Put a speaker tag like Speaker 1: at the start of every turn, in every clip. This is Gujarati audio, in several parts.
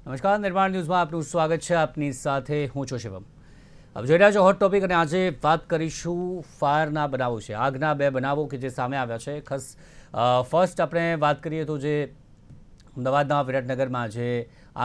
Speaker 1: નમસ્કાર, નિર્માણ ન્યૂઝમાં આપનું સ્વાગત છે. આપની સાથે હું છું શિવમ. હવે જોઈ રહ્યા છો હોટ ટોપિક અને આજે વાત કરીશું ફાયરના બનાવો છે આગના બે બનાવો કે જે સામે આવ્યા છે. ખાસ ફર્સ્ટ આપણે વાત કરીએ તો જે અમદાવાદના વિરાટનગરમાં જે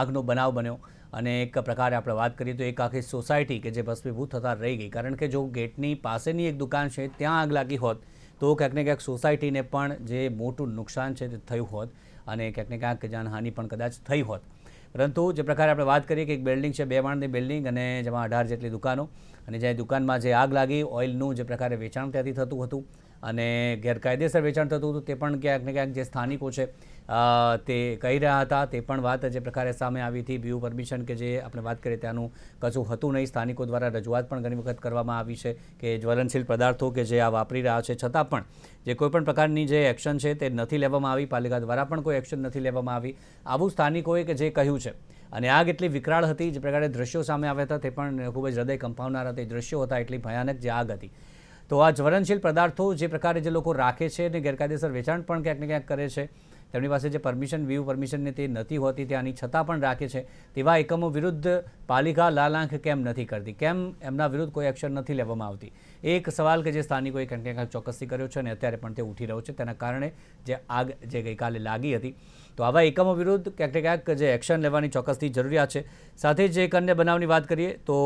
Speaker 1: આગનો બનાવ બન્યો અને એક પ્રકારે આપણે વાત કરીએ તો એક આખી સોસાયટી કે જે ભસ્મીભૂત થતાં રહી ગઈ. કારણ કે જો ગેટની પાસેની એક દુકાન છે, ત્યાં આગ લાગી હોત, તો ક્યાંક ને ક્યાંક સોસાયટીને પણ જે મોટું નુકસાન છે તે થયું હોત અને ક્યાંક ને ક્યાંક જાનહાનિ પણ કદાચ થઈ હોત. પરંતુ જે પ્રકારે આપણે વાત કરીએ કે એક બિલ્ડિંગ છે, બે માળની બિલ્ડિંગ અને જેમાં અઢાર જેટલી દુકાનો. અને જે દુકાનમાં જે આગ લાગી, ઓઇલનું જે પ્રકારે વેચાણ ત્યાંથી થતું હતું અને ગેરકાયદેસર વેચાણ થતું હતું, તે પણ ક્યાંક ને ક્યાંક જે સ્થાનિકો છે તે કહી રહ્યા હતા. તે પણ વાત જે પ્રકારે સામે આવી હતી. વ્યૂ પરમિશન કે જે આપણે વાત કરીએ ત્યાંનું કશું હતું નહીં. સ્થાનિકો દ્વારા રજૂઆત પણ ઘણી વખત કરવામાં આવી છે કે જ્વલનશીલ પદાર્થો કે જે આ વાપરી રહ્યા છે. છતાં પણ જે કોઈપણ પ્રકારની જે એક્શન છે તે નથી લેવામાં આવી. પાલિકા દ્વારા પણ કોઈ એક્શન નથી લેવામાં આવી. આવું સ્થાનિકોએ કે જે કહ્યું છે. અને આગ એટલી વિકરાળ હતી, જે પ્રકારે દ્રશ્યો સામે આવ્યા હતા, તે પણ ખૂબ જ હૃદય કંપાવનારા તે દ્રશ્યો હતા. એટલી ભયાનક જે આગ હતી. તો આ જ્વલનશીલ પદાર્થો જે પ્રકારે જે લોકો રાખે છે અને ગેરકાયદેસર વેચાણ પણ ક્યાંક ને ક્યાંક કરે છે. તેમની પાસે જે પરમિશન વ્યૂ પરમિશનને તે નથી હોતી ત્યાંની છતાં પણ રાખે છે, તેવા એકમો વિરુદ્ધ પાલિકા લાલાંખ કેમ નથી કરતી? કેમ એમના વિરુદ્ધ કોઈ એક્શન નથી લેવામાં આવતી? એક સવાલ કે જે સ્થાનિકોએ ક્યાંક ને ક્યાંક ચોક્કસથી કર્યો છે અને અત્યારે પણ તે ઉઠી રહ્યો છે, તેના કારણે જે આગ જે ગઈકાલે લાગી હતી, તો આવા એકમો વિરુદ્ધ ક્યાંક ક્યાંક જે એક્શન લેવાની ચોક્કસથી જરૂરિયાત છે. સાથે જ એક અન્ય બનાવની વાત કરીએ, તો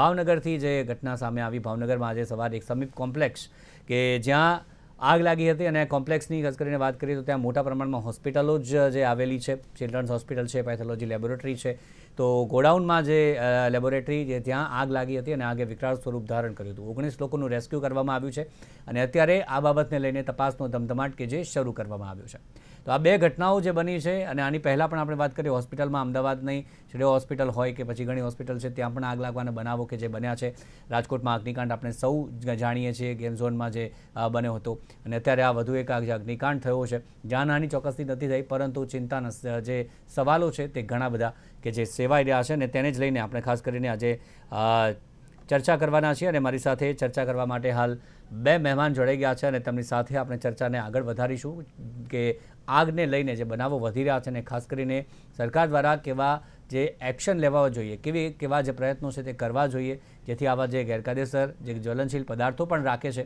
Speaker 1: ભાવનગરથી જે ઘટના સામે આવી, ભાવનગરમાં આજે સવારે એક સમીપ કોમ્પ્લેક્સ કે જ્યાં આગ લાગી હતી અને કોમ્પ્લેક્સની ખાસ કરીને વાત કરીએ તો ત્યાં મોટા પ્રમાણમાં હોસ્પિટલો જ જે આવેલી છે, ચિલ્ડ્રન્સ હોસ્પિટલ છે પેથોલોજી લેબોરેટરી છે. તો ગોડાઉનમાં જે લેબોરેટરી જે ત્યાં આગ લાગી હતી અને આગે વિકરાળ સ્વરૂપ ધારણ કર્યું હતું. ઓગણીસ લોકોનું રેસ્ક્યુ કરવામાં આવ્યું છે અને અત્યારે આ બાબતને લઈને તપાસનો ધમધમાટ કે જે શરૂ કરવામાં આવ્યો છે. તો આ બે ઘટનાઓ જે બની છે અને આની પહેલાં પણ આપણે વાત કરીએ હોસ્પિટલમાં અમદાવાદની શ્રેય હોસ્પિટલ હોય કે પછી ઘણી હોસ્પિટલ છે, ત્યાં પણ આગ લાગવાના બનાવો કે જે બન્યા છે. રાજકોટમાં અગ્નિકાંડ આપણે સૌ જાણીએ છીએ, ગેમ ઝોનમાં જે બન્યો હતો. અને અત્યારે આ વધુ એક આ જે અગ્નિકાંડ થયો છે જાનહાની ચોક્કસથી નથી થઈ, પરંતુ ચિંતાના જે સવાલો છે તે ઘણા બધા કે જે સેવાઈ રહ્યા છે અને તેને જ લઈને આપણે ખાસ કરીને આજે ચર્ચા કરવાના છીએ અને મારી સાથે ચર્ચા કરવા માટે હાલ બે મહેમાન જોડાઈ ગયા છે અને તેમની સાથે આપણે ચર્ચાને આગળ વધારીશું કે આગને લઈને જે બનાવો વધી રહ્યા છે અને ખાસ કરીને સરકાર દ્વારા કેવા જે એક્શન લેવા જોઈએ, કેવી કેવા જે પ્રયત્નો છે તે કરવા જોઈએ, જેથી આવા જે ગેરકાયદેસર, જે જ્વલનશીલ પદાર્થો પણ રાખે છે,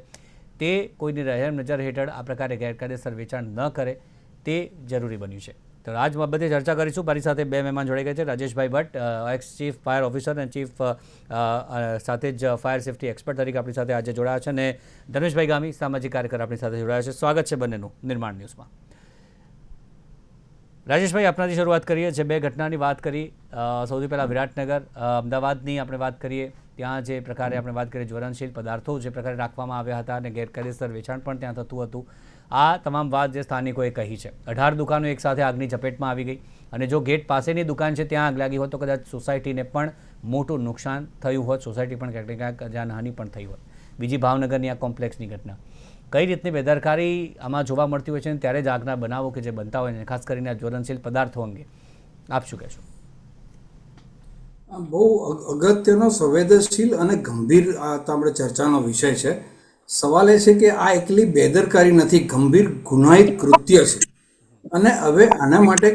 Speaker 1: તે કોઈની રહેમ નજર હેઠળ આ પ્રકારે ગેરકાયદેસર વેચાણ ન કરે, તે જરૂરી બન્યું છે. તો આજ બાબતે ચર્ચા કરીશું. મારી સાથે બે મહેમાન જોડાઈ ગયા છે. Rajeshbhai Bhatt ex chief fire officer અને ચીફ સાથે જ ફાયર સેફ્ટી એક્સપર્ટ તરીકે આપણી સાથે આજે જોડાયા છે અને ધનુષભાઈ ગામી, સામાજિક કાર્યકર આપણી સાથે જોડાયા છે. સ્વાગત છે બંનેનું નિર્માણ ન્યૂઝમાં. રાજેશભાઈ આપણાથી શરૂઆત કરીએ. જે બે ઘટનાની વાત કરી સૌથી પહેલાં વિરાટનગર અમદાવાદની આપણે વાત કરીએ. ત્યાં જે પ્રકારે આપણે વાત કરીએ, જ્વલનશીલ પદાર્થો જે પ્રકારે રાખવામાં આવ્યા હતા અને ગેરકાયદેસર વેચાણ પણ ત્યાં થતું હતું. આ તમામ વાત જે સ્થાનિકોએ કહી છે. અઢાર દુકાનો એકસાથે આગની ઝપેટમાં આવી ગઈ અને જો ગેટ પાસેની દુકાન છે ત્યાં આગ લાગી હોત તો કદાચ સોસાયટીને પણ મોટું નુકસાન થયું હોત. સોસાયટી પણ ક્યાંક ને ક્યાંક જાનહાની પણ થઈ હોત. બીજી ભાવનગરની આ કોમ્પ્લેક્સની ઘટના. કઈ રીતની બેદરકારી આમાં જોવા મળતી હોય છે ત્યારે જ આગના બનાવો કે જે બનતા હોય છે, ખાસ કરીને આ જ્વલનશીલ પદાર્થો અંગે. આપ શું કહેશો?
Speaker 2: બહુ અગત્યનો, સંવેદનશીલ અને ગંભીર આપણે ચર્ચાનો વિષય છે. સવાલ એ છે કે આ એકલી બેદરકારી નથી, ગંભીર ગુનાહિત કૃત્ય છે. અને હવે આના માટે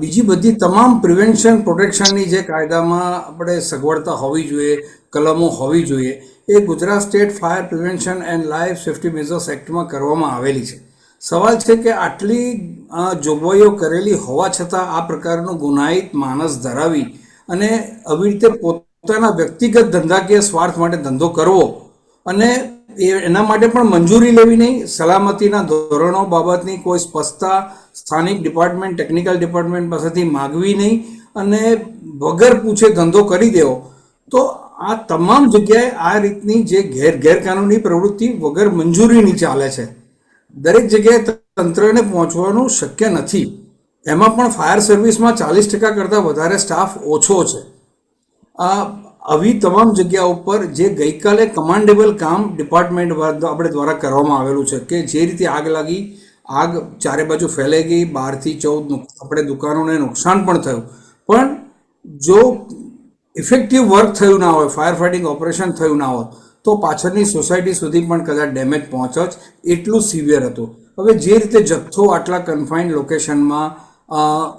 Speaker 2: બીજી બધી તમામ પ્રિવેન્શન પ્રોટેક્શનની જે કાયદામાં આપણે સગવડતા હોવી જોઈએ, કલમો હોવી જોઈએ, એ Gujarat state fire prevention and life safety measures એક્ટમાં કરવામાં આવેલી છે. સવાલ છે કે આટલી જોગવાઈઓ કરેલી હોવા છતાં આ પ્રકારનું ગુનાહિત માનસ ધરાવી અને આવી રીતે પોતાના વ્યક્તિગત ધંધાકીય સ્વાર્થ માટે ધંધો કરવો અને એ એના માટે પણ મંજૂરી લેવી નહીં. સલામતીના ધોરણો બાબતની કોઈ સ્પષ્ટતા સ્થાનિક ડિપાર્ટમેન્ટ, ટેકનિકલ ડિપાર્ટમેન્ટ પાસેથી માગવી નહીં અને વગર પૂછે ધંધો કરી દેવો. તો આ તમામ જગ્યાએ આ રીતની જે ગેર ગેરકાનૂની પ્રવૃત્તિ વગર મંજૂરીની ચાલે છે. દરેક જગ્યાએ તંત્રને પહોંચવાનું શક્ય નથી. એમાં પણ ફાયર સર્વિસમાં ચાલીસ ટકા કરતાં વધારે સ્ટાફ ઓછો છે. આ આવી તમામ જગ્યા ઉપર જે ગઈકાલે કમાન્ડેબલ કામ ડિપાર્ટમેન્ટ આપણે દ્વારા કરવામાં આવેલું છે કે જે રીતે આગ લાગી, આગ ચારે બાજુ ફેલાઈ ગઈ, બારથી ચૌદ આપણે દુકાનોને નુકસાન પણ થયું. પણ જો ઇફેક્ટિવ વર્ક થયું ના હોય ફાયર ફાઇટિંગ ઓપરેશન થયું ના હોય, તો પાછળની સોસાયટી સુધી પણ કદાચ ડેમેજ પહોંચે જ એટલું સિવિયર હતું. હવે જે રીતે જથ્થો આટલા કન્ફાઇન્ડ લોકેશનમાં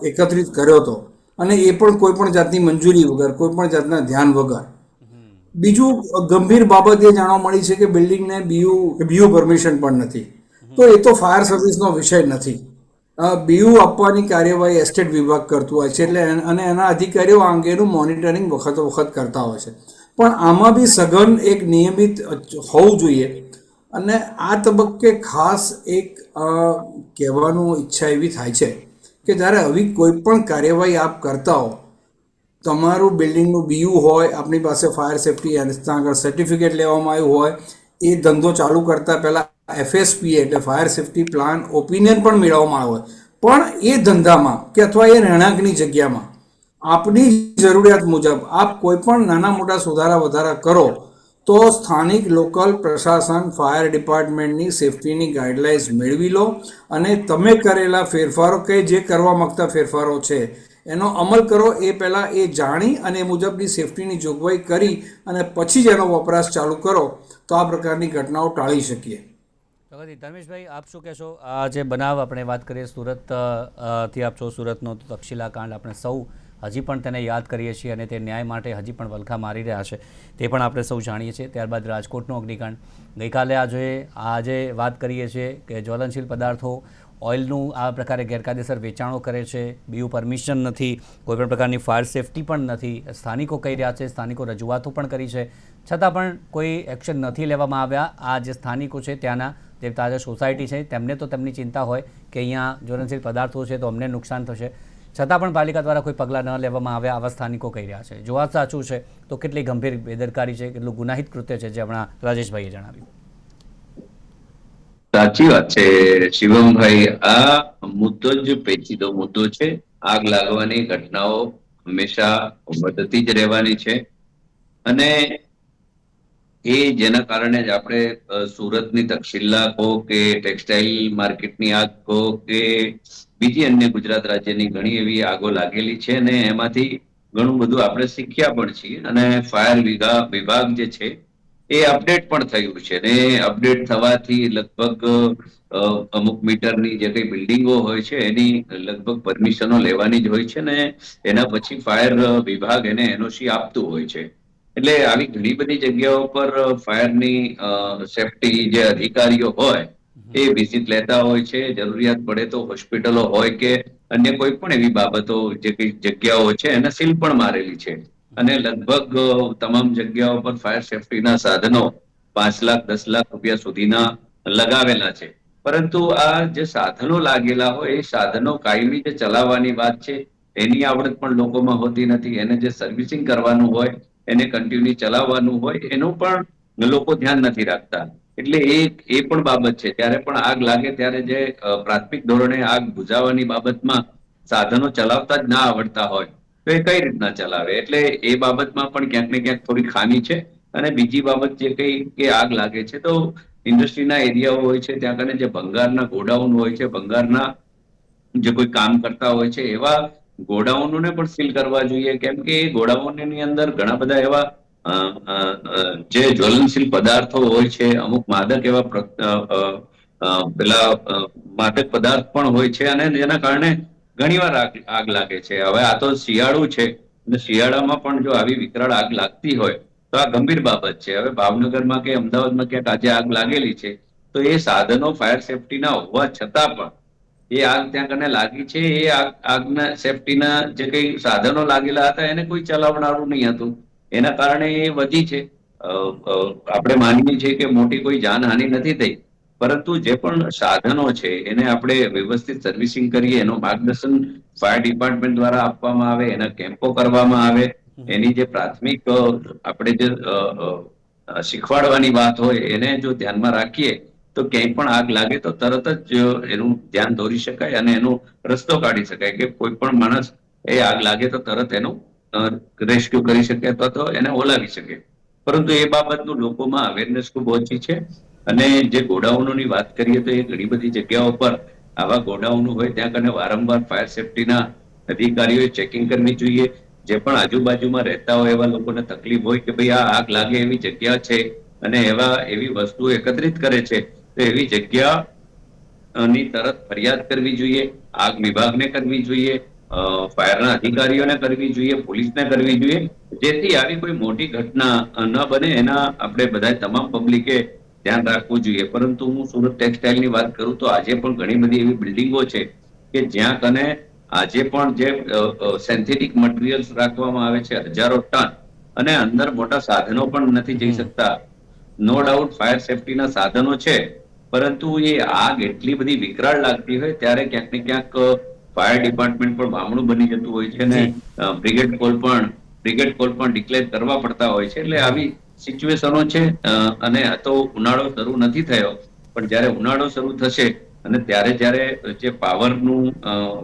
Speaker 2: એકત્રિત કર્યો હતો અને એ પણ કોઈ પણ જાતની મંજૂરી વગર, કોઈ પણ જાતના ધ્યાન વગર. બીજું ગંભીર બાબત એ જાણવા મળી છે કે બિલ્ડિંગને બીયુ બીયુ પરમિશન પણ નથી. તો એ તો ફાયર સર્વિસનો વિષય નથી. બીયુ આપવાની કાર્યવાહી એસ્ટેટ વિભાગ કરતું હોય છે એટલે અને એના અધિકારીઓ આ અંગેનું મોનિટરિંગ વખતો વખત કરતા હોય છે. પણ આમાં બી સઘન એક નિયમિત હોવું જોઈએ. અને આ તબક્કે ખાસ એક કહેવાનું ઈચ્છા એવી થાય છે કે જ્યારે આવી કોઈ પણ કાર્યવાહી આપ કરતા હો, તમારું બિલ્ડિંગનું બીયુ હોય આપણી પાસે ફાયર સેફ્ટી ત્યાં આગળ સર્ટિફિકેટ લેવામાં આવ્યું હોય, એ ધંધો ચાલુ કરતા પહેલાં એફએસપી એટલે ફાયર સેફ્ટી પ્લાન ઓપિનિયન પણ મેળવવામાં આવે પણ એ ધંધામાં કે અથવા એ રહેણાંકની જગ્યામાં આપની જરૂરિયાત મુજબ આપ કોઈ પણ નાના મોટા સુધારા વધારા કરો તો સ્થાનિક લોકલ પ્રશાસન, ફાયર ડિપાર્ટમેન્ટની સેફ્ટીની ગાઈડલાઇન્સ મેળવી લો અને તમે કરેલા ફેરફારો કે જે કરવા માંગતા ફેરફારો છે, એનો અમલ કરો. એ પહેલાં એ જાણી અને મુજબની સેફ્ટીની જોગવાઈ કરી અને પછી જ એનો વપરાશ ચાલુ કરો. તો આ પ્રકારની ઘટનાઓ ટાળી શકીએ.
Speaker 1: ધર્મેશભાઈ, આપ શું કહેશો? આ જે બનાવ આપણે વાત કરીએ, સુરતથી આપ છો, સુરતનો તક્ષશિલા કાંડ આપણે સૌ હજી પણ તેને યાદ કરીએ છીએ અને તે ન્યાય માટે હજી પણ વલખા મારી રહ્યા છે. તે પણ આપણે સૌ જાણીએ છીએ. ત્યારબાદ રાજકોટનો અગ્નિકાંડ. ગઈકાલે આજે આજે વાત કરીએ છીએ કે જ્વલનશીલ પદાર્થો ઓઇલનું આ પ્રકારે ગેરકાયદેસર વેચાણો કરે છે. બીયુ પરમિશન નથી. કોઈપણ પ્રકારની ફાયર સેફટી પણ નથી. સ્થાનિકો કહી રહ્યા છે. સ્થાનિકો રજૂઆતો પણ કરી છે. છતાં પણ કોઈ એક્શન નથી લેવામાં આવ્યા. આ જે સ્થાનિકો છે ત્યાંના જે તાજા સોસાયટી છે. તેમને તો તેમની ચિંતા હોય કે અહીંયા જ્વલનશીલ પદાર્થો છે તો અમને નુકસાન થશે. છતાં પણ પાલિકા દ્વારા કોઈ પગલાં ન લેવામાં આવ્યા આવા સ્થાનિકો કહી રહ્યા છે. જો આ સાચું છે, તો કેટલી ગંભીર બેદરકારી છે, કેટલું ગુનાહિત કૃત્ય છે, જે હમણાં રાજેશભાઈએ જણાવ્યું.
Speaker 3: સાચી વાત છે, શિવમભાઈ, આ મુદ્દો જ પેચીદો મુદ્દો છે. આગ લાગવાની ઘટનાઓ હંમેશા વધતી જ રહેવાની છે. અને એ જેના કારણે જ આપણે સુરતની તક્ષશિલા કહો કે, ટેક્સટાઇલ માર્કેટની આગ કહો કે બીજી અન્ય ગુજરાત રાજ્યની ઘણી એવી આગો લાગેલી છે અને એમાંથી ઘણું બધું આપણે શીખ્યા પણ છીએ અને ફાયર વિભાગ જે છે, એ અપડેટ પણ થયું છે ને અપડેટ થવાથી લગભગ અમુક મીટરની જે કઈ બિલ્ડિંગો હોય છે એની લગભગ પરમિશનો લેવાની જ હોય છે ને એના પછી ફાયર વિભાગ એને એનઓસી આપતું હોય છે. એટલે આવી ઘણી બધી જગ્યાઓ પર ફાયરની સેફટી જે અધિકારીઓ હોય એ વિઝિટ લેતા હોય છે. જરૂરિયાત પડે તો હોસ્પિટલો હોય કે અન્ય કોઈ પણ એવી બાબતો જે કઈ જગ્યાઓ છે, એને સીલ પણ મારેલી છે. અને લગભગ તમામ જગ્યાઓ પર ફાયર સેફટીના સાધનો પાંચ લાખ, દસ લાખ રૂપિયા સુધીના લગાવેલા છે. પરંતુ આ જે સાધનો લાગેલા હોય, એ સાધનો કાયમી જે ચલાવવાની વાત છે, એની આવડત પણ લોકોમાં હોતી નથી. એને જે સર્વિસિંગ કરવાનું હોય, એને કન્ટિન્યુ ચલાવવાનું હોય, એનું પણ લોકો ધ્યાન નથી રાખતા. એટલે એ એ પણ બાબત છે. ત્યારે પણ આગ લાગે ત્યારે જે પ્રાથમિક ધોરણે આગ બુઝાવવાની બાબતમાં સાધનો ચલાવતા જ ના આવડતા હોય, તો એ કઈ રીતના ચલાવે? એટલે એ બાબતમાં પણ ક્યાંક ને ક્યાંક થોડી ખામી છે. અને બીજી બાબત જે કઈ કે આગ લાગે છે, તો ઇન્ડસ્ટ્રીના એરિયાઓ હોય છે, ત્યાં કને જે ભંગારના ગોડાઉન હોય છે, ભંગારના જે કોઈ કામ કરતા હોય છે, એવા ગોડાઉનોને પણ સીલ કરવા જોઈએ. કેમ કે એ ગોડાઉનની અંદર ઘણા બધા એવા જે જ્વલનશીલ પદાર્થો હોય છે, અમુક માદક એવા પેલા માદક પદાર્થ પણ હોય છે અને જેના કારણે ઘણીવાર આગ લાગે છે. હવે આ તો શિયાળુ છે અને શિયાળામાં પણ જો આવી વિકરાળ આગ લાગતી હોય તો આ ગંભીર બાબત છે. હવે ભાવનગરમાં કે અમદાવાદમાં ક્યાંક આજે આગ લાગેલી છે, તો એ સાધનો ફાયર સેફટીના હોવા છતાં પણ એ આગ ત્યાં કને લાગી છે, એ આગ, આગના સેફટીના જે કઈ સાધનો લાગેલા હતા એને કોઈ ચલાવનારું નહીં હતું. એના કારણે એ વધી છે. આપણે માનીએ છીએ કે મોટી કોઈ જાનહાનિ નથી થઈ. પરંતુ જે પણ સાધનો છે, એને આપણે વ્યવસ્થિત સર્વિસિંગ કરીએ, એનું માર્ગદર્શન ફાયર ડિપાર્ટમેન્ટ દ્વારા આપવામાં આવે, એના કેમ્પો કરવામાં આવે, એની જે પ્રાથમિક આપણે જે શીખવાડવાની વાત હોય, એને જો ધ્યાનમાં રાખીએ, તો ક્યાંય પણ આગ લાગે તો તરત જ એનું ધ્યાન દોરી શકાય અને એનો રસ્તો કાઢી શકાય કે કોઈ પણ માણસ એ આગ લાગે તો તરત એનું રેસ્ક્યુ કરી શકે અથવા તો એને ઓલાવી શકે. પરંતુ એ બાબતનું લોકોમાં અવેરનેસ ખૂબ ઓછી છે અને જે ગોડાઉનોની વાત કરીએ તો એ ઘણી બધી જગ્યાઓ પર આવા ગોડાઉનો હોય ત્યાં કને વારંવાર ફાયર સેફટીના અધિકારીઓએ ચેકિંગ કરવી જોઈએ. જે પણ આજુબાજુમાં રહેતા હોય એવા લોકોને તકલીફ હોય કે ભાઈ આ આગ લાગે એવી જગ્યા છે અને એવા એવી વસ્તુઓ એકત્રિત કરે છે, તો એવી જગ્યા ની તરત ફરિયાદ કરવી જોઈએ, આગ વિભાગને કરવી જોઈએ ફાયરના અધિકારીઓને કરવી જોઈએ પોલીસને કરવી જોઈએ. જેથી આવી કોઈ મોટી ઘટના ન બને એના આપણે બધા તમામ પબ્લિકે ધ્યાન રાખવું જોઈએ. પરંતુ હું સુરત ટેક્સટાઇલની વાત કરું તો આજે પણ ઘણી બધી એવી બિલ્ડિંગો છે કે જ્યાં કને આજે પણ જે સેન્થેટિક મટીરિયલ્સ રાખવામાં આવે છે હજારો ટન અને અંદર મોટા સાધનો પણ નથી જઈ શકતા. નો ડાઉટ ફાયર સેફટીના સાધનો છે. પરંતુ એ આગ એટલી બધી વિકરાળ લાગતી હોય ત્યારે ક્યાંક ને ક્યાંક ફાયર ડિપાર્ટમેન્ટ પણ ભામણું બની જતું હોય છે અને બ્રિગેડ કોલ પણ બ્રિગેડ કોલ પણ ડિક્લેર કરવા પડતા હોય છે. એટલે આવી સિચ્યુએશનો છે અને આ તો ઉનાળો શરૂ નથી થયો. પણ જ્યારે ઉનાળો શરૂ થશે અને ત્યારે જ્યારે જે પાવરનું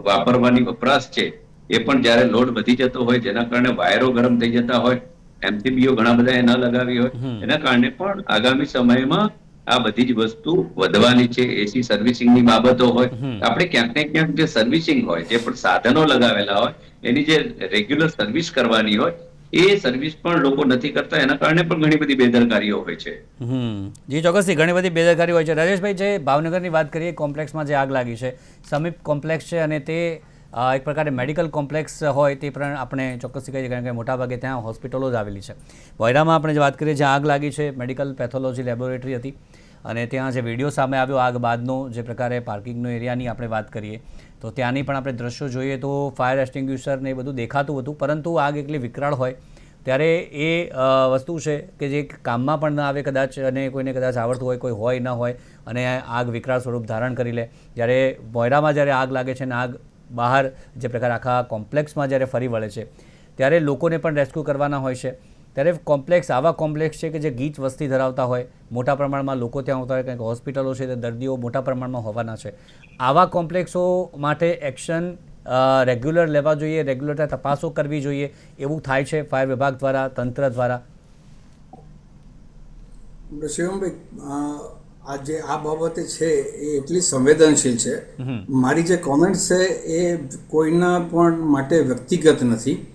Speaker 3: વાપરવાની વપરાશ છે એ પણ જ્યારે લોડ વધી જતો હોય જેના કારણે વાયરો ગરમ થઈ જતા હોય એમસીબીઓ ઘણા બધા એ ન લગાવી હોય. એના કારણે પણ આગામી સમયમાં આ બધી જ વસ્તુ વધવાની છે. એસી સર્વિસિંગની બાબતો હોય આપણે ક્યાંક ને ક્યાંક જે સર્વિસિંગ હોય જે પણ સાધનો લગાવેલા હોય એની જે રેગ્યુલર સર્વિસ કરવાની હોય એ સર્વિસ પણ લોકો નથી કરતા. એના કારણે પણ ઘણી બધી બેદરકારીઓ હોય છે.
Speaker 1: જી ચોક્કસથી ઘણી બધી બેદરકારી હોય છે. રાજેશભાઈ જે ભાવનગરની વાત કરીએ કોમ્પ્લેક્સમાં જે આગ લાગી છે સમીપ કોમ્પ્લેક્સ છે અને તે એક પ્રકારે મેડિકલ કોમ્પ્લેક્સ હોય તે પણ આપણે ચોક્કસ કહીએ કારણ કે મોટાભાગે ત્યાં હોસ્પિટલો જ આવેલી છે. વોયરામાં આપણે જે વાત કરીએ, જે આગ લાગી છે, મેડિકલ પેથોલોજી લેબોરેટરી હતી અને ત્યાં જે વીડિયો સામે આવ્યો, આગ બાદનો જે પ્રકારે પાર્કિંગનો એરિયાની આપણે વાત કરીએ, તો ત્યાંની પણ આપણે દ્રશ્યો જોઈએ તો ફાયર એક્સટિંગ્યુશર એ બધું દેખાતું હતું, પરંતુ આગ એટલી વિકરાળ હોય, ત્યારે એ વસ્તુ છે કે જે કામમાં પણ ન આવે કદાચ અને કોઈને કદાચ આવડતું હોય, કોઈ હોય ન હોય અને આગ વિકરાળ સ્વરૂપ ધારણ કરી લે. જ્યારે બોયરામાં જ્યારે આગ લાગે છે અને આગ બહાર જે પ્રકાર આખા કોમ્પ્લેક્સમાં જ્યારે ફરી વળે છે, ત્યારે લોકોને પણ રેસ્ક્યુ કરવાના હોય છે. ત્યારે કોમ્પ્લેક્સ આવા કોમ્પ્લેક્સ છે કે જે ગીચ વસ્તી ધરાવતા હોય, મોટા પ્રમાણમાં લોકો ત્યાં આવતા હોય કંઈક હોસ્પિટલો છે, તે દર્દીઓ મોટા પ્રમાણમાં હોવાના છે. આવા કોમ્પ્લેક્સો માટે એક્શન રેગ્યુલર લેવા જોઈએ રેગ્યુલર તપાસો કરવી જોઈએ, એવું થાય છે ફાયર વિભાગ દ્વારા, તંત્ર દ્વારા.
Speaker 2: શિવમભાઈ આ જે આ બાબતે છે એ એટલી સંવેદનશીલ છે. મારી જે કોમેન્ટ છે એ કોઈના પણ માટે વ્યક્તિગત નથી.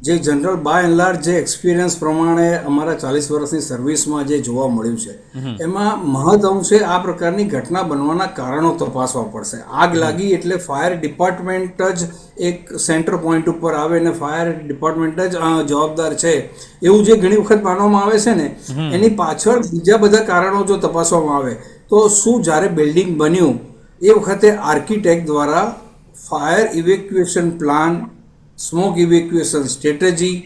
Speaker 2: જે જનરલ બાય એન્ડ લાર્જ જે એક્સપિરિયન્સ પ્રમાણે અમારા ચાલીસ વર્ષની સર્વિસમાં જે જોવા મળ્યું છે એમાં મહદ અંશે આ પ્રકારની ઘટના બનવાના કારણો તપાસવા પડશે. આગ લાગી એટલે ફાયર ડિપાર્ટમેન્ટ જ એક સેન્ટર પોઈન્ટ ઉપર આવે અને ફાયર ડિપાર્ટમેન્ટ જ જવાબદાર છે. એવું જે ઘણી વખત માનવામાં આવે છે ને એની પાછળ બીજા બધા કારણો જો તપાસવામાં આવે તો શું જ્યારે બિલ્ડિંગ બન્યું એ વખતે આર્કિટેક્ટ દ્વારા fire evacuation plan smoke evacuation strategy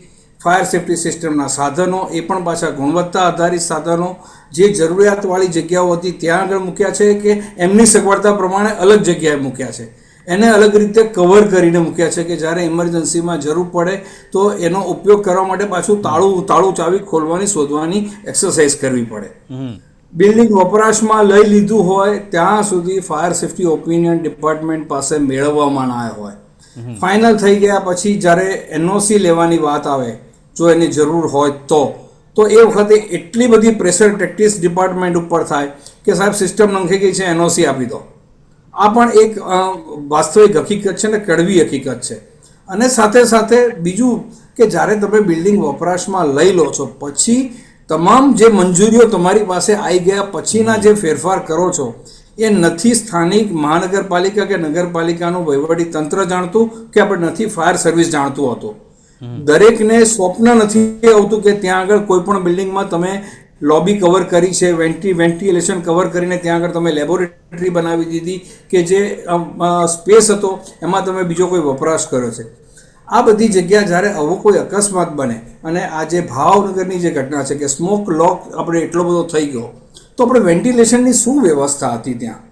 Speaker 2: fire safety સિસ્ટમના સાધનો એ પણ પાછા ગુણવત્તા આધારિત સાધનો જે જરૂરિયાતવાળી જગ્યાઓ હતી ત્યાં આગળ મૂક્યા છે કે એમની સગવડતા પ્રમાણે અલગ જગ્યાએ મૂક્યા છે. એને અલગ રીતે કવર કરીને મૂક્યા છે કે જ્યારે ઇમરજન્સીમાં જરૂર પડે તો એનો ઉપયોગ કરવા માટે પાછું તાળું તાળું ચાવી ખોલવાની શોધવાની એક્સરસાઇઝ કરવી પડે. બિલ્ડિંગ વપરાશમાં લઈ લીધું હોય ત્યાં સુધી ફાયર સેફ્ટી ઓપિનિયન ડિપાર્ટમેન્ટ પાસે મેળવવામાં ના હોય. ફાઇનલ થઈ ગયા પછી જ્યારે એનઓસી લેવાની વાત આવે, જો એની જરૂર હોય તો. તો એ વખતે એટલી બધી પ્રેશર ટેક્ટિસ ડિપાર્ટમેન્ટ ઉપર થાય કે સાહેબ સિસ્ટમ નંખી ગઈ છે એનઓસી આપી દો. આ પણ એક વાસ્તવિક હકીકત છે ને કડવી હકીકત છે. અને સાથે સાથે બીજું કે જ્યારે તમે બિલ્ડિંગ વપરાશમાં લઈ લો છો, પછી તમામ જે મંજૂરીઓ તમારી પાસે આવી ગયા પછીના જે ફેરફાર કરો છો એ નથી સ્થાનિક મહાનગરપાલિકા કે નગરપાલિકાનું વહીવટી તંત્ર જાણતું કે આપણે નથી ફાયર સર્વિસ જાણતું હતું. દરેકને સ્વપ્ન નથી આવતું કે ત્યાં આગળ કોઈ પણ બિલ્ડિંગમાં તમે લોબી કવર કરી છે વેન્ટી વેન્ટિલેશન કવર કરીને ત્યાં આગળ તમે લેબોરેટરી બનાવી દીધી કે જે સ્પેસ હતો એમાં તમે બીજો કોઈ વપરાશ કર્યો છે. આ બધી જગ્યા જ્યારે આવો કોઈ અકસ્માત બને અને આ જે ભાવનગરની જે ઘટના છે કે સ્મોક લોક આપણે એટલો બધો થઈ ગયો તો આપણે વેન્ટિલેશનની શું વ્યવસ્થા હતી ત્યાં?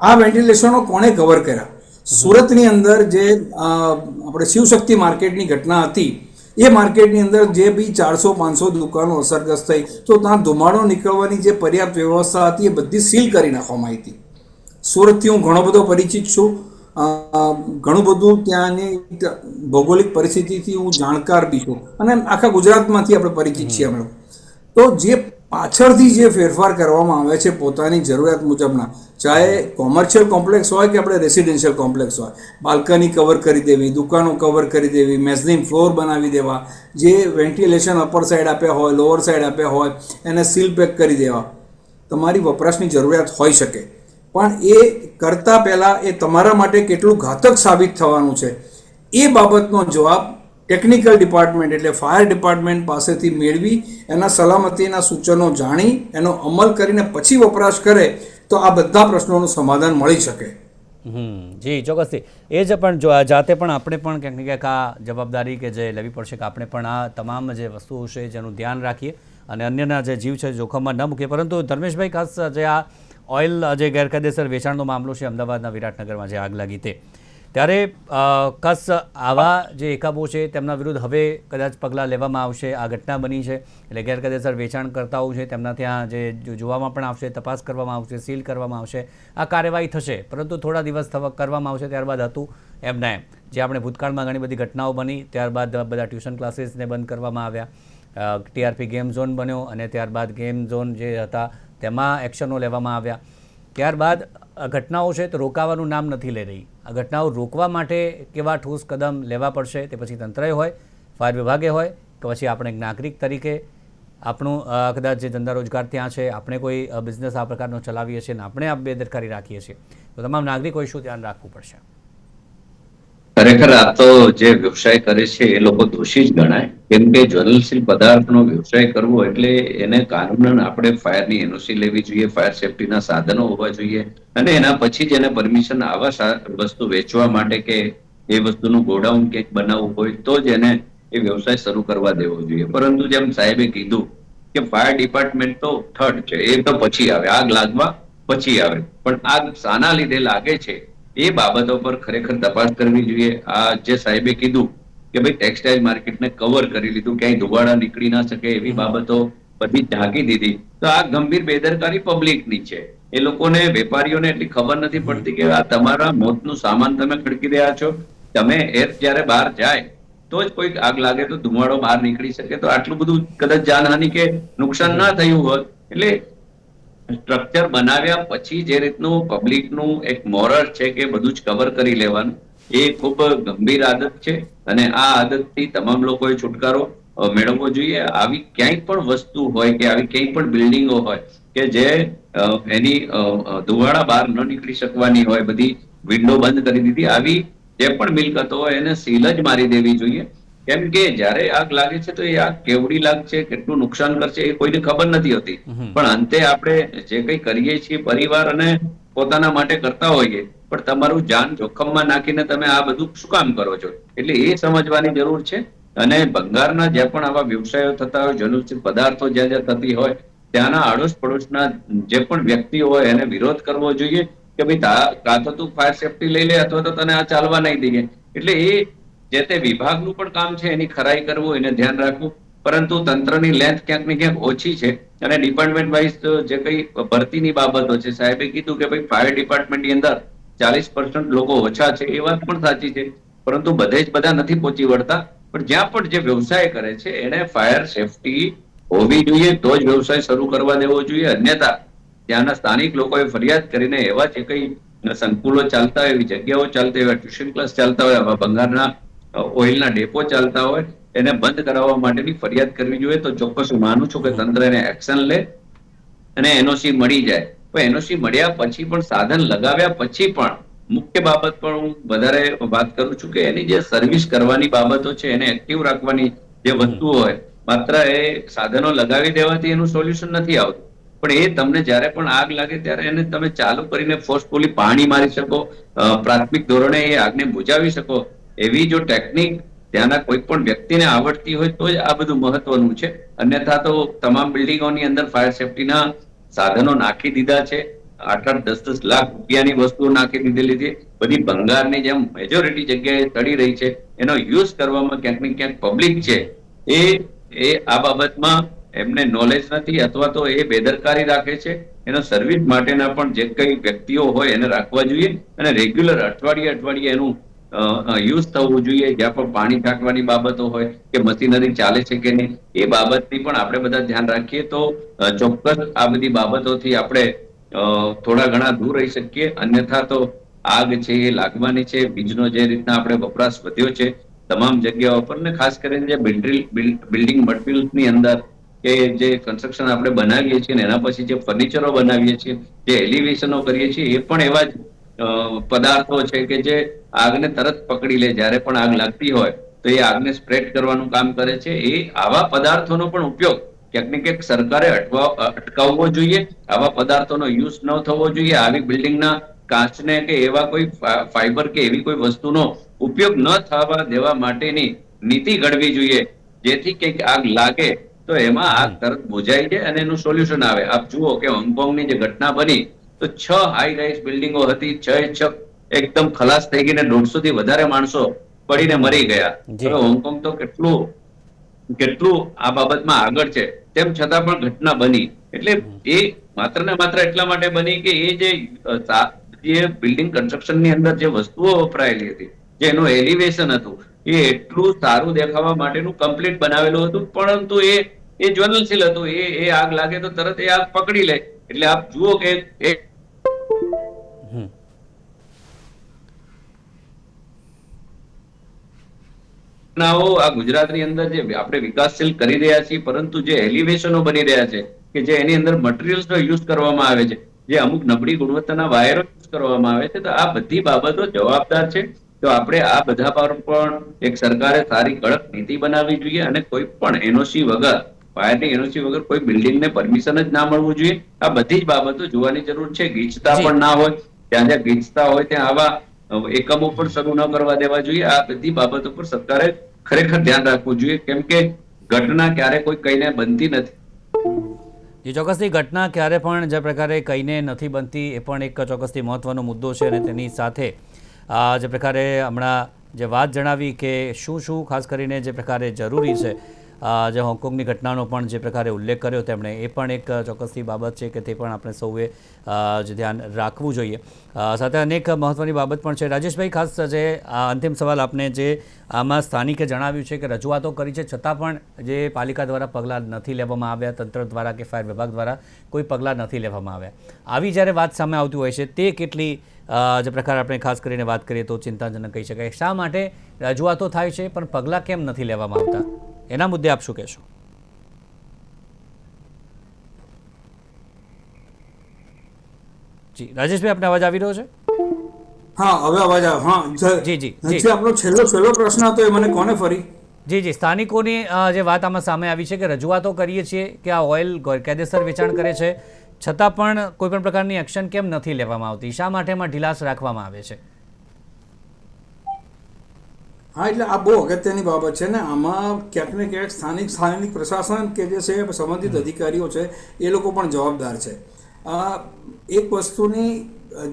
Speaker 2: આ વેન્ટિલેશનો કોણે કવર કર્યા? સુરતની અંદર જે આપણે શિવશક્તિ માર્કેટની ઘટના હતી, એ માર્કેટની અંદર જે બી ચારસો, પાંચસો દુકાનો અસરગ્રસ્ત થઈ, તો ત્યાં ધુમાડો નીકળવાની જે પર્યાપ્ત વ્યવસ્થા હતી એ બધી સીલ કરી નાખવામાં આવી હતી. સુરતથી હું ઘણો બધો પરિચિત છું. ઘણું બધું ત્યાંની ભૌગોલિક પરિસ્થિતિથી હું જાણકાર બી છું. અને આખા ગુજરાતમાંથી આપણે પરિચિત છીએ અમે તો જે પાછળથી જે ફેરફાર કરવામાં આવે છે પોતાની જરૂરિયાત મુજબના, ચાહે કોમર્શિયલ કોમ્પ્લેક્સ હોય કે આપણે રેસિડેન્શિયલ કોમ્પ્લેક્સ હોય બાલ્કની કવર કરી દેવી, દુકાનો કવર કરી દેવી મેઝનિંગ ફ્લોર બનાવી દેવા, જે વેન્ટિલેશન અપર સાઈડ આપ્યા હોય લોઅર સાઈડ આપ્યા હોય, એને સીલ પેક કરી દેવા. તમારી વપરાશની જરૂરિયાત હોઈ શકે. પણ એ કરતાં પહેલાં એ તમારા માટે કેટલું ઘાતક સાબિત થવાનું છે, એ બાબતનો જવાબ ટેકનિકલ ડિપાર્ટમેન્ટ એટલે ફાયર ડિપાર્ટમેન્ટ પાસેથી મેળવી, એના સલામતીના સૂચનો જાણી, એનો અમલ કરીને પછી વપરાશ કરે, તો આ બધા પ્રશ્નોનું સમાધાન મળી શકે.
Speaker 1: જી, ચોક્કસથી. એ જ પણ જો જાતે પણ આપણે પણ ક્યાંક ક્યાંક આ જવાબદારી કે જે લેવી પડશે કે આપણે પણ આ તમામ જે વસ્તુઓ છે જેનું ધ્યાન રાખીએ અને અન્યના જે જીવ છે જોખમમાં ન મૂકીએ. પરંતુ ધર્મેશભાઈ, ખાસ જે આ ઓઇલ જે ગેરકાયદેસર વેચાણનો મામલો છે અમદાવાદના વિરાટનગરમાં જે આગ લાગી તે ત્યારે કસ આવા જે એકાબો છે તેમના વિરુદ્ધ હવે કદાચ પગલાં લેવામાં આવશે, આ ઘટના બની છે. એટલે ગેરકાયદેસર વેચાણકર્તાઓ છે તેમના ત્યાં જે જોવામાં પણ આવશે, તપાસ કરવામાં આવશે, સીલ કરવામાં આવશે, આ કાર્યવાહી થશે. પરંતુ થોડા દિવસ કરવામાં આવશે ત્યારબાદ હતું એમ ના એમ. જે આપણે ભૂતકાળમાં ઘણી બધી ઘટનાઓ બની, ત્યારબાદ બધા ટ્યુશન ક્લાસીસને બંધ કરવામાં આવ્યા. ટીઆરપી ગેમ ઝોન બન્યો અને ત્યારબાદ ગેમ ઝોન જે હતા તેમાં એક્શનો લેવામાં આવ્યા. ત્યારબાદ ઘટનાઓ છે તો રોકાવાનું નામ નથી લઈ રહી. આ ઘટનાઓ રોકવા માટે કેવા ઠોસ કદમ લેવા પડશે તે પછી તંત્રએ હોય, ફાયર વિભાગે હોય કે પછી આપણે નાગરિક તરીકે આપણું કદાચ જે ધંધા રોજગાર ત્યાં છે, આપણે કોઈ બિઝનેસ આ પ્રકારનો ચલાવીએ છીએ અને આપણે આ બેદરકારી રાખીએ છીએ. તો તમામ નાગરિકોએ શું ધ્યાન રાખવું પડશે?
Speaker 3: ખરેખર આ તો જે વ્યવસાય કરે છે, એ લોકો દોષી જ ગણાય. કેમ કે જ્વલનશીલ પદાર્થનો વ્યવસાય કરવો એટલે એને કાનૂનન આપણે ફાયરની એનઓસી લેવી જોઈએ, ફાયર સેફટીના સાધનો હોવા જોઈએ. અને એના પછી જ એને પરમિશન આવા વસ્તુ વેચવા માટે કે એ વસ્તુનું ગોડાઉન કંઈક બનાવવું હોય, તો જ એને એ વ્યવસાય શરૂ કરવા દેવો જોઈએ. પરંતુ જેમ સાહેબે કીધું કે ફાયર ડિપાર્ટમેન્ટ તો થર્ડ છે, એ તો પછી આવે, આગ લાગવા પછી આવે. પણ આગ શાના લીધે લાગે છે એ બાબતો પર ખરેખર તપાસ કરવી જોઈએ. આ જે સાહેબે કીધું કે ભાઈ ટેક્સટાઇલ માર્કેટને કવર કરી લીધું ક્યાંય ધુવાડા નીકળી ના શકે એવી બાબતો બધી ઢાંકી દીધી. તો આ ગંભીર બેદરકારી પબ્લિકની છે. એ લોકોને વેપારીઓને એટલી ખબર નથી પડતી કે આ તમારા મોતનું સામાન તમે ખડકી રહ્યા છો. તમે એર જ્યારે બહાર જાય તો જ કોઈક આગ લાગે તો ધુમાડો બહાર નીકળી શકે. તો આટલું બધું કદાચ જાનહાનિ કે નુકસાન ના થયું હોત. એટલે સ્ટ્રક્ચર બનાવ્યા પછી જે રીતનું પબ્લિકનું એક મોરલ છે કે બધું જ કવર કરી લેવાનું એ ખૂબ ગંભીર આદત છે. અને આ આદતથી તમામ લોકોએ છુટકારો મેળવવો જોઈએ. આવી ક્યાંય પણ વસ્તુ હોય કે આવી ક્યાંય પણ બિલ્ડિંગો હોય કે જે એની અ, બહાર ન નીકળી શકવાની હોય બધી વિન્ડો બંધ કરી દીધી આવી જે પણ મિલકતો હોય એને સીલ જ મારી દેવી જોઈએ. કેમ કે જ્યારે આગ લાગે છે તો એ આગ કેવડી લાગશે કેટલું નુકસાન કરશે એ કોઈને ખબર નથી હોતી. પણ અંતે આપણે જે કંઈ કરીએ છીએ પરિવાર અને પોતાના માટે કરતા હોઈએ પણ તમારું જાન જોખમમાં નાખીને તમે આ બધું શું કામ કરો છો? એટલે એ સમજવાની જરૂર છે. અને ભંગારના જ્યાં પણ આવા વ્યવસાયો થતા હોય જનુષિત પદાર્થો જ્યાં જ્યાં થતી હોય ત્યાંના આડોશ પડોશના જે પણ વ્યક્તિઓ હોય એને વિરોધ કરવો જોઈએ કે ભાઈ કાં તો તું ફાયર સેફટી લઈ લે અથવા તો તને આ ચાલવા નહીં દઈએ. એટલે એ જે તે વિભાગનું પણ કામ છે એની ખરાઈ કરવું એને ધ્યાન રાખવું. પરંતુ તંત્રની લેન્થ ક્યાંક ને ક્યાંક ઓછી છે અને ડિપાર્ટમેન્ટ વાઇઝ જે કઈ ભરતીની બાબતો છે સાહેબે કીધું કે ભાઈ ફાયર ડિપાર્ટમેન્ટની અંદર ચાલીસ લોકો ઓછા છે એ વાત પણ સાચી છે. પરંતુ બધે જ બધા નથી પહોંચી વળતા. પણ જ્યાં પણ જે વ્યવસાય કરે છે એને ફાયર સેફટી હોવી જોઈએ તો જ વ્યવસાય શરૂ કરવા દેવો જોઈએ. અન્યથા ત્યાંના સ્થાનિક લોકોએ ફરિયાદ કરીને એવા જે કઈ સંકુલો ચાલતા હોય એવી જગ્યાઓ ચાલતી હોય ટ્યુશન ક્લાસ ચાલતા હોય આવા અ, ઓઇલના ડેપો ચાલતા હોય એને બંધ કરાવવા માટેની ફરિયાદ કરવી જોઈએ. તો ચોક્કસ હું માનું છું કે તંત્ર એને એક્શન લે અને એનઓસી મળી જાય. પણ એનઓસી મળ્યા પછી પણ સાધન લગાવ્યા પછી પણ મુખ્ય બાબત પણ હું વધારે વાત કરું છું કે એની જે સર્વિસ કરવાની બાબતો છે એને એક્ટિવ રાખવાની જે વસ્તુઓ હોય માત્ર એ સાધનો લગાવી દેવાથી એનું સોલ્યુશન નથી આવતું. પણ એ તમને જ્યારે પણ આગ લાગે ત્યારે એને તમે ચાલુ કરીને ફોર્સફુલી પાણી મારી શકો પ્રાથમિક ધોરણે એ આગને બુજાવી શકો. એવી જો ટેકનિક ત્યાંના કોઈ પણ વ્યક્તિને આવડતી હોય તો જ આ બધું મહત્વનું છે. અન્યથા તો તમામ બિલ્ડિંગોની અંદર ફાયર સેફટીના સાધનો નાખી દીધા છે. આઠ આઠ દસ દસ લાખ રૂપિયાની વસ્તુઓ નાખી દીધેલી છે. બધી ભંગારની જેમ મેજોરિટી જગ્યાએ ચડી રહી છે. એનો યુઝ કરવામાં ક્યાંક ને ક્યાંક પબ્લિક છે. એ એ આ બાબતમાં એમને નોલેજ નથી અથવા તો એ બેદરકારી રાખે છે. એનો સર્વિસ માટેના પણ જે કઈ વ્યક્તિઓ હોય એને રાખવા જોઈએ અને રેગ્યુલર અઠવાડિયે અઠવાડિયે એનું યુઝ થવું જોઈએ, જ્યાં પણ પાણી ટાંકવાની બાબતો હોય કે મશીનરી ચાલે છે કે નહીં, એ બાબતની પણ આપણે બધા ધ્યાન રાખીએ તો ચોક્કસ આ બધી બાબતોથી આપણે થોડા ઘણા દૂર રહી શકીએ. અન્યથા તો આગ છે, એ લાગવાની છે વીજનો જે રીતના આપણે વપરાશ વધ્યો છે, તમામ જગ્યાઓ પર ને ખાસ કરીને જે બિલ્ડિંગ મટીરિયલ્સની અંદર કે જે કન્સ્ટ્રક્શન આપણે બનાવીએ છીએ એના પછી જે ફર્નિચરો બનાવીએ છીએ, જે એલિવેશનો કરીએ છીએ, એ પણ એવા જ પદાર્થો છે કે જે આગને તરત પકડી લે, જ્યારે પણ આગ લાગતી હોય, તો એ આગને સ્પ્રેડ કરવાનું કામ કરે છે. એ આવા પદાર્થોનો પણ ઉપયોગ ક્યાંક ને ક્યાંક સરકારે અટવા અટકાવવો જોઈએ. આવા પદાર્થોનો યુઝ ન થવો જોઈએ. આવી બિલ્ડિંગના કાચને કે એવા કોઈ ફાઈબર કે એવી કોઈ વસ્તુનો ઉપયોગ ન થવા દેવા માટેની નીતિ ઘડવી જોઈએ. જેથી કંઈક આગ લાગે, તો એમાં આગ તરત બુજાઈ જાય અને એનું સોલ્યુશન આવે. આપ જુઓ કે હોંગકોંગની જે ઘટના બની તો છ હાઈ રાઇઝ બિલ્ડિંગો હતી છ છ એકદમ ખલાસ થઈ ગઈ ને દોઢસો થી વધારે માણસો પડીને મરી ગયા. હવે હોંગકોંગ તો કેટલું કેટલું આ બાબતમાં આગળ છે? તેમ છતાં પણ ઘટના બની. એટલે એ માત્ર ને માત્ર એટલા માટે બની કે એ જે જે બિલ્ડિંગ કન્સ્ટ્રક્શનની અંદર જે વસ્તુઓ વપરાયેલી હતી જે એનું એલિવેશન હતું એ એટલું સારું દેખાવા માટેનું કમ્પ્લીટ બનાવેલું હતું પરંતુ એ એ જ્વલનશીલ હતું. એ એ આગ લાગે તો તરત એ આગ પકડી લે. એટલે આપ જુઓ કે ઘટનાઓ આ ગુજરાતની અંદર જે આપણે વિકાસશીલ કરી રહ્યા છીએ પરંતુ જે એલિવેશનો બની રહ્યા છે કે જે એની અંદર મટીરિયલ્સનો યુઝ કરવામાં આવે છે જે અમુક નબળી ગુણવત્તાના વાયરો યુઝ કરવામાં આવે છે તો આ બધી બાબતો જવાબદાર છે. તો આપણે આ બધા પર પણ એક સરકારે સારી કડક નીતિ બનાવવી જોઈએ અને કોઈ પણ એનઓસી વગર ફાયરની એનઓસી વગર કોઈ બિલ્ડિંગને પરમિશન જ ના મળવું જોઈએ. આ બધી જ બાબતો જોવાની જરૂર છે. ગીચતા પણ ના હોય. ત્યાં જ્યાં ગીચતા હોય ત્યાં આવા એકમો પણ શરૂ ન કરવા દેવા જોઈએ. આ બધી બાબતો પર સરકારે ખરેખર ધ્યાન રાખવું જોઈએ. કેમ કે ઘટના ક્યારે કોઈ કહીને બનતી નથી.
Speaker 1: જે ચોક્કસથી ઘટના ક્યારે પણ જે પ્રકારે કહીને નથી બનતી એ પણ એક ચોક્કસથી મહત્વનો મુદ્દો છે અને તેની સાથે આ જે પ્રકારે હમણાં જે વાત જણાવી કે શું શું ખાસ કરીને જે પ્રકારે જરૂરી છે જે હોંગકોંગની ઘટનાનો પણ જે પ્રકારે ઉલ્લેખ કર્યો તેમણે, એ પણ એક ચોક્કસથી બાબત છે કે તે પણ આપણે સૌએ જે ધ્યાન રાખવું જોઈએ. સાથે અનેક મહત્ત્વની બાબત પણ છે. રાજેશભાઈ, ખાસ જે આ અંતિમ સવાલ આપને જે આમાં સ્થાનિકે જણાવ્યું છે કે રજૂઆતો કરી છે, છતાં પણ જે પાલિકા દ્વારા પગલાં નથી લેવામાં આવ્યા, તંત્ર દ્વારા કે ફાયર વિભાગ દ્વારા કોઈ પગલાં નથી લેવામાં આવ્યા. આવી જ્યારે વાત સામે આવતી હોય છે, તે કેટલી જે પ્રકાર આપણે ખાસ કરીને વાત કરીએ તો ચિંતાજનક કહી શકાય. શા માટે રજૂઆતો થાય છે, પણ પગલાં કેમ નથી લેવામાં આવતા? એના મુદ્દે આપ શું કહેશો? જી રાજેશભાઈ આપને અવાજ આવી રહ્યો છે?
Speaker 2: હા હવે અવાજ આવ્યો હા જી,
Speaker 1: જી, જી.
Speaker 2: આપણો છેલ્લો છેલ્લો પ્રશ્ન હતો એ મને કોને ફરી?
Speaker 1: જી જી સ્થાનિકોની જે વાત આમાં સામે આવી છે કે રજૂઆતો કરીએ છીએ કે આ ઓઇલ ગેરકાયદેસર વેચાણ કરે છે છતાં પણ કોઈપણ પ્રકારની એક્શન કેમ નથી લેવામાં આવતી? શા માટે એમાં ઢીલાસ રાખવામાં આવે છે?
Speaker 2: હા એટલે આ બહુ અગત્યની બાબત છે ને. આમાં ક્યાંક ને ક્યાંક સ્થાનિક સ્થાનિક પ્રશાસન કે જે છે સંબંધિત અધિકારીઓ છે એ લોકો પણ જવાબદાર છે. આ એક વસ્તુની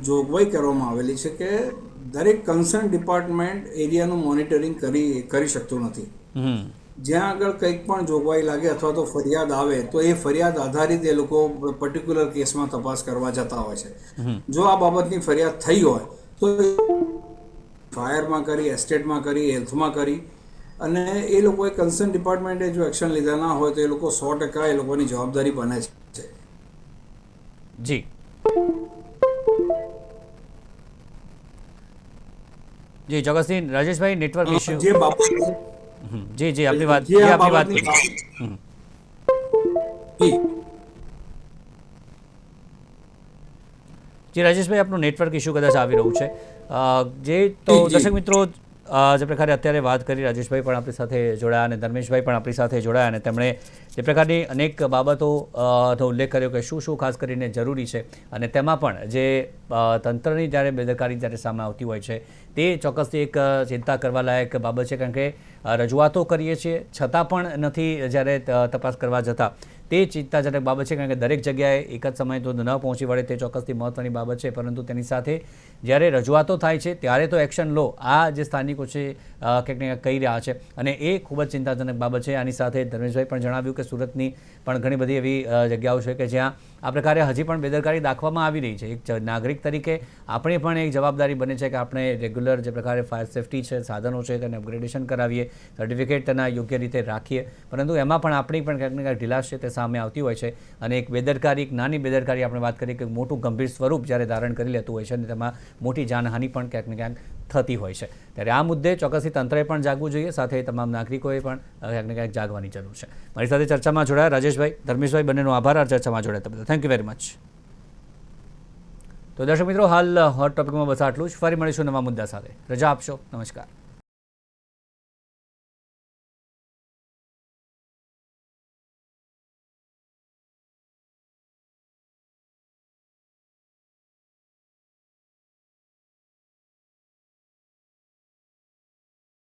Speaker 2: જોગવાઈ કરવામાં આવેલી છે કે દરેક કન્સર્ન ડિપાર્ટમેન્ટ એરિયાનું મોનિટરિંગ કરી કરી શકતું નથી. જ્યાં આગળ કંઈક પણ જોગવાઈ લાગે અથવા તો ફરિયાદ આવે તો એ ફરિયાદ આધારિત એ લોકો પર્ટિક્યુલર કેસમાં તપાસ કરવા જતા હોય છે. જો આ બાબતની ફરિયાદ થઈ હોય તો ફાયરમાં કરી એસ્ટેટમાં કરી હેલ્થમાં કરી. અને એ લોકોએ કન્સર્ન ડિપાર્ટમેન્ટે જો એક્શન લીધા ના હોય તો એ લોકો સો ટકા એ લોકોની જવાબદારી બને છે.
Speaker 1: જી. જી જગતસિંહ રાજેશભાઈ નેટવર્ક ઇશ્યુ
Speaker 2: જે બાબત
Speaker 1: જી જી આપની વાત આપની વાત
Speaker 2: બાબતની
Speaker 1: કરી
Speaker 2: બાબત- જી.
Speaker 1: રાજેશભાઈ આપનું નેટવર્ક ઇસ્યુ કદાચ આવી રહ્યું છે જે તો. દર્શક મિત્રો જે પ્રકારે અત્યારે વાત કરી રાજેશભાઈ પણ આપણી સાથે જોડાયા અને ધર્મેશભાઈ પણ આપણી સાથે જોડાયા અને તેમણે જે પ્રકારની અનેક બાબતો અ, ઉલ્લેખ કર્યો કે શું શું ખાસ કરીને જરૂરી છે અને તેમાં પણ જે તંત્રની જ્યારે બેદરકારી જ્યારે સામે આવતી હોય છે તે ચોક્કસથી એક ચિંતા કરવા લાયક બાબત છે કારણ કે રજૂઆતો કરીએ છીએ છતાં પણ નથી જ્યારે તપાસ કરવા જતા તે ચિંતાજનક બાબત છે, કારણ કે દરેક જગ્યાએ એક જ સમયે તો ન પહોંચી વળે તે ચોક્કસથી મહત્વની બાબત છે, પરંતુ તેની સાથે જ્યારે રજૂઆતો થાય છે ત્યારે તો એક્શન લો. આ જે સ્થાનિકો છે અ, ક્યાંક ને કહી રહ્યા છે. અને એ ખૂબ જ ચિંતાજનક બાબત છે. આની સાથે ધર્મેશભાઈ પણ જણાવ્યું કે સુરતની પણ ઘણી બધી એવી જગ્યાઓ છે કે જ્યાં આ પ્રકારે હજી પણ બેદરકારી દાખવામાં આવી રહી છે. એક નાગરિક તરીકે આપણે પણ એક જવાબદારી બને છે કે આપણે રેગ્યુલર જે પ્રકારે ફાયર સેફટી છે સાધનો છે તેને અપગ્રેડેશન કરાવીએ સર્ટિફિકેટ તેના યોગ્ય રીતે રાખીએ. પરંતુ એમાં પણ આપણી પણ ક્યાંક ને ક્યાંક ઢીલાશ છે તે સામે આવતી હોય છે. અને એક બેદરકારી એક નાની બેદરકારી આપણે વાત કરીએ કે મોટું ગંભીર સ્વરૂપ જ્યારે ધારણ કરી લેતું હોય છે અને તેમાં મોટી જાનહાનિ પણ ક્યાંક ને ક્યાંક થતી હોય છે. ત્યારે આ મુદ્દે ચોક્કસથી તંત્રએ પણ જાગવું જોઈએ, સાથે તમામ નાગરિકોએ પણ ક્યાંક ને ક્યાંક જાગવાની જરૂર છે. મારી સાથે ચર્ચામાં જોડાયા રાજેશભાઈ, ધર્મેશભાઈ બંનેનો આભાર. આ ચર્ચામાં જોડાયા તે. થેન્ક યુ વેરી મચ તો દર્શક મિત્રો, હાલ હોટ ટોપિકમાં બસ આટલું જ. ફરી મળીશું નવા મુદ્દા સાથે. રજા આપશો. નમસ્કાર.